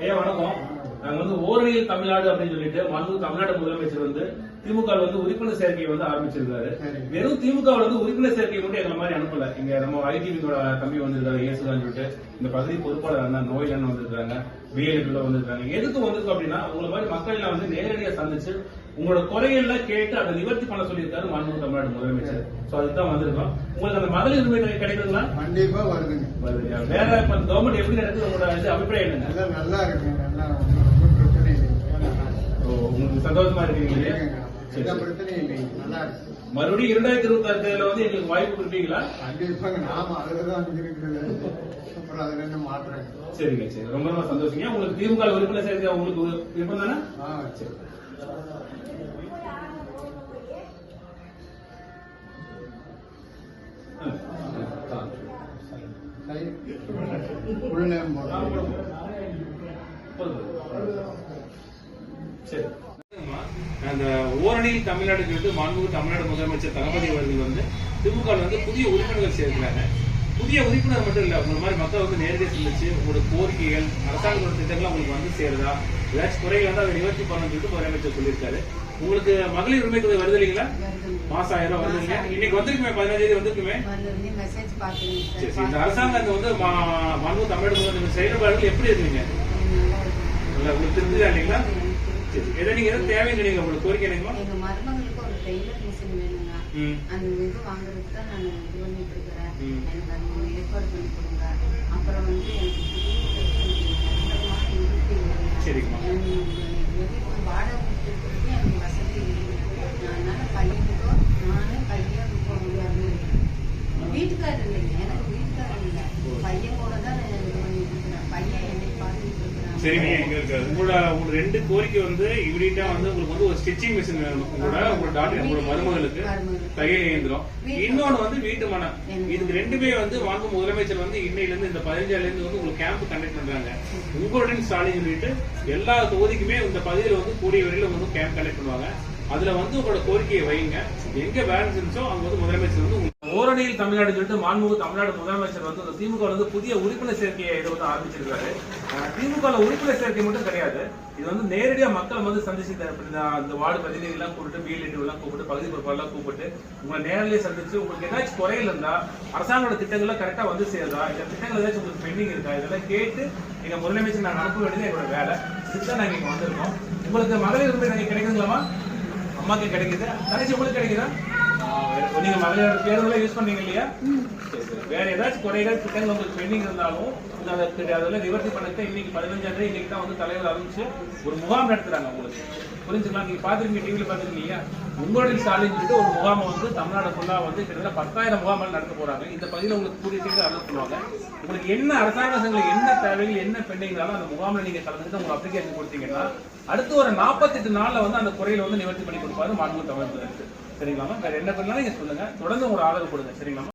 哎呀，完了，走。நாங்க வந்து ஓரணியில் தமிழ்நாடு அப்படின்னு சொல்லிட்டு மண்ணூர் தமிழ்நாடு முதலமைச்சர் வந்து திமுக வந்து உறுப்பினர் சேர்க்கையை வந்து ஆரம்பிச்சிருக்காரு. சரி. வெறும் திமுக வந்து உறுப்பினர் சேர்க்கை மட்டும் எங்களை மாதிரி அனுப்பல. இங்க நம்ம ஐடிவியோட தம்பி வந்திருக்காரு இயேசுதான் சொல்லிட்டு. இந்த பகுதி பொறுப்பாளர் அண்ணா நோய் அண்ணன் வந்திருக்காங்க பிஎல்ஏ வந்திருக்காங்க. எதுக்கு வந்திருக்கோம் அப்படின்னா உங்களை மாதிரி மக்கள் வந்து நேரடியா சந்திச்சு உங்களோட குறைகள்லாம் கேட்டு அதை நிவர்த்தி பண்ண சொல்லியிருக்காரு மண்ணூர் தமிழ்நாடு முதலமைச்சர். சோ அதுதான் வந்திருக்கோம். உங்களுக்கு அந்த மகளிர் உரிமை கிடைக்குதுங்களா? கண்டிப்பா வருதுங்க. வருதுங்க. வேற இப்ப கவர்மெண்ட் எப்படி நடக்குது? உங்களோட அபிப்பிராயம் நல்லா நல்லா இருக்குங்க. உங்களுக்கு சந்தோஷமா இருக்கீங்க இல்லைங்க. சரி, எந்த சரி. பிரச்சனையும் இல்லைங்க நல்லா இருக்கு. மறுபடியும் இரண்டாயிரத்தி இருபத்தி தேர்தல வந்து எங்களுக்கு வாய்ப்பு கொடுப்பீங்களா? கண்டிப்பாங்க நாம அதுலதான் இருக்கிறது. அப்புறம் அதுல என்ன சரிங்க சரி. ரொம்ப ரொம்ப சந்தோஷங்க. உங்களுக்கு திமுக உறுப்பினர் சேர்க்க உங்களுக்கு விருப்பம் தானே? சரி. சரி. அந்த ஓரணியில் தமிழ்நாடு சொல்லிட்டு மாண்புமிகு தமிழ்நாடு முதலமைச்சர் தளபதி அவர்கள் வந்து திமுக வந்து புதிய உறுப்பினர்கள் சேர்க்கிறாங்க. புதிய உறுப்பினர் மட்டும் இல்ல உங்களை மாதிரி மக்கள் வந்து நேரடியாக சந்திச்சு உங்களோட கோரிக்கைகள் அரசாங்கத்தோட திட்டங்கள் உங்களுக்கு வந்து சேருதா? ஏதாச்சும் குறைகள் வந்து அதை நிவர்த்தி பண்ணணும்னு சொல்லிட்டு முதலமைச்சர் சொல்லியிருக்காரு. உங்களுக்கு மகளிர் உரிமை தொகை வருது இல்லைங்களா? மாசம் ஆயிரம் ரூபாய் வருது இல்லையா? இன்னைக்கு வந்திருக்குமே பதினஞ்சு தேதி வந்திருக்குமே? வந்து மெசேஜ் சரி சரி. இந்த அரசாங்கத்தை வந்து மா- மாண்புமிகு தமிழ்நாடு முதலமைச்சர் செயல்பாடுகள் எப்படி இருக்குங்க உங்களுக்கு இல்லைங்களா? எதை நீங்க எதாவது தேவைன்னு நீங்க உங்களுக்கு கோரிக்கை என்னங்களா எங்க மருமகளுக்கு ஒரு டெய்லர் மிஷின் வேணுங்க. அந்த இது வாங்குறதுக்கு தான் நான் இது பண்ணிட்டு இருக்கிறேன். எனக்கு அது ஏற்பாடு பண்ணி கொடுங்க. அப்புறம் வந்து எனக்கு. சரிங்கம்மா. வாடகை கொடுத்துருக்கிறது எனக்கு வசதி அதனால பையனுக்கோ நானே பையன் போக முடியாது வீட்டுக்காரர் இல்லைங்க எனக்கு வீட்டுக்காரர் இல்லை. பையன் கூட தான் சரிங்க உங்களோட உங்க ரெண்டு கோரிக்கை வந்து இமீடியட்டா வந்து உங்களுக்கு வந்து ஒரு ஸ்டிச்சிங் மிஷின் வேணும். உங்களோட உங்களோட டாக்டர் உங்களோட மருமகளுக்கு. தையல் இயந்திரம். இன்னொன்னு வந்து வீட்டு மனம் இதுக்கு ரெண்டுமே வந்து வாங்க முதலமைச்சர் வந்து இன்னையில இருந்து இந்த பதினஞ்சால இருந்து வந்து உங்களுக்கு கேம்ப் கண்டக்ட் பண்றாங்க. உங்களுடன் ஸ்டாலின் சொல்லிட்டு எல்லா தொகுதிக்குமே இந்த பகுதியில வந்து கூடிய வரையில வந்து கேம்ப் கண்டக்ட் பண்ணுவாங்க. அதுல வந்து உங்களோட கோரிக்கையை வைங்க. எங்க பேலன்ஸ் இருந்துச்சோ அங்க வந்து முதலமைச்சர் வந்து ஓரணியில் தமிழ்நாடு சொல்லிட்டு மாண்புமிகு தமிழ்நாடு முதலமைச்சர் வந்து இந்த திமுக வந்து புதிய உறுப்பினர் சேர்க்கையை இது வந்து ஆரம்பிச்சிருக்காரு. திமுக உறுப்பினர் சேர்க்கை மட்டும் கிடையாது. இது வந்து நேரடியாக மக்கள் வந்து சந்திச்சு அந்த வார்டு பிரதிநிதிகள்லாம் கூப்பிட்டு பிஎல்ஏடி எல்லாம் கூப்பிட்டு பகுதி பொறுப்பாளர்லாம் கூப்பிட்டு உங்களை நேரிலே சந்திச்சு உங்களுக்கு ஏதாச்சும் குறையில் இருந்தா அரசாங்கோட திட்டங்கள்லாம் கரெக்டாக வந்து சேருதா? இந்த திட்டங்கள் ஏதாச்சும் உங்களுக்கு பெண்டிங் இருக்கா? இதெல்லாம் கேட்டு எங்கள் முதலமைச்சர் நான் அனுப்ப வேண்டியது எங்களோட வேலை. இதுதான் நாங்கள் இங்கே வந்திருக்கோம். உங்களுக்கு மகளிர் உரிமை நாங்கள் கிடைக்குதுங்களாமா அம்மாக்கு கிடைக்குது. தனிச்சு உங்களுக்கு கிடைக்குதா? நீங்க மகளிரோட பேருந்தெல்லாம் யூஸ் பண்ணீங்க இல்லையா? வேற ஏதாச்சும் குறைகள் திட்டங்கள் உங்களுக்கு பெண்டிங் இருந்தாலும் அதெல்லாம் நிவர்த்தி பண்ணக்க இன்னைக்கு பதினஞ்சாம் தேதி இன்னைக்கு தான் வந்து தலைவர் ஆரம்பிச்சு ஒரு முகாம் நடத்துறாங்க உங்களுக்கு. புரிஞ்சுக்கலாம் நீங்க பாத்துருக்கீங்க டிவியில பாத்துருக்கீங்க உங்களுடைய ஸ்டாலின் சொல்லிட்டு ஒரு முகாமை வந்து தமிழ்நாடு ஃபுல்லா வந்து கிட்டத்தட்ட பத்தாயிரம் முகாம்கள் நடத்த போறாங்க. இந்த பகுதியில் உங்களுக்கு கூடிய சீக்கிரம் அலர்ட் பண்ணுவாங்க. உங்களுக்கு என்ன அரசாங்க என்ன தேவைகள் என்ன பெண்டிங்னாலும் அந்த முகாமில் நீங்க கலந்துட்டு உங்களுக்கு அப்ளிகேஷன் கொடுத்தீங்கன்னா அடுத்து ஒரு நாற்பத்தெட்டு நாளில் வந்து அந்த குறையில வந்து நிவர்த்தி பண்ணி கொடுப்பாரு மாண்பு தமிழ் சரிங்களாமா வேற என்ன பண்ணாலும் நீங்க சொல்லுங்க. தொடர்ந்து உங்களோட ஆதரவு கொடுங்க. சரிங்களாமா